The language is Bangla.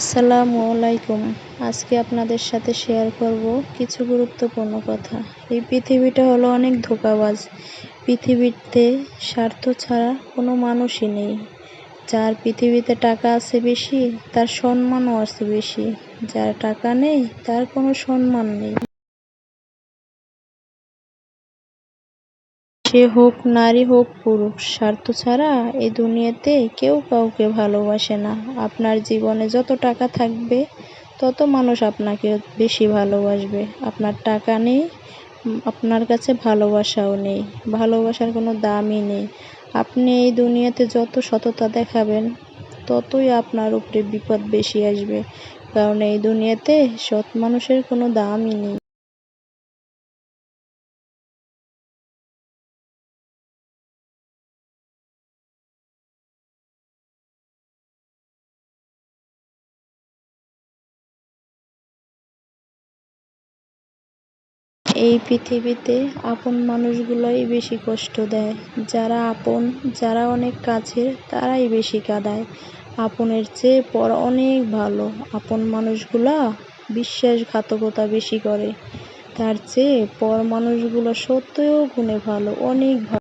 আসসালামু আলাইকুম। আজকে আপনাদের সাথে শেয়ার করব কিছু গুরুত্বপূর্ণ কথা। এই পৃথিবীটা হলো অনেক ধোকাবাজ। পৃথিবীতে স্বার্থ ছাড়া কোনো মানুষই নেই। যার পৃথিবীতে টাকা আছে বেশি, তার সম্মানও আছে বেশি। যার টাকা নেই, তার কোনো সম্মান নেই। সে হোক নারী হোক পুরুষ, স্বার্থ ছাড়া এই দুনিয়াতে কেউ কাউকে ভালোবাসে না। আপনার জীবনে যত টাকা থাকবে, তত মানুষ আপনাকে বেশি ভালোবাসবে। আপনার টাকা নেই, আপনার কাছে ভালোবাসাও নেই, ভালোবাসার কোনো দামই নেই। আপনি এই দুনিয়াতে যত সততা দেখাবেন, ততই আপনার উপরে বিপদ বেশি আসবে, কারণ এই দুনিয়াতে সৎ মানুষের কোনো দামই নেই। এই পৃথিবীতে আপন মানুষগুলোই বেশি কষ্ট দেয়। যারা আপন, যারা অনেক কাছের, তারাই বেশি কাঁদায়। আপনের চেয়ে পর অনেক ভালো। আপন মানুষগুলা বিশ্বাসঘাতকতা বেশি করে। তার চেয়ে পর মানুষগুলো সত্যও গুণে ভালো, অনেক ভালো।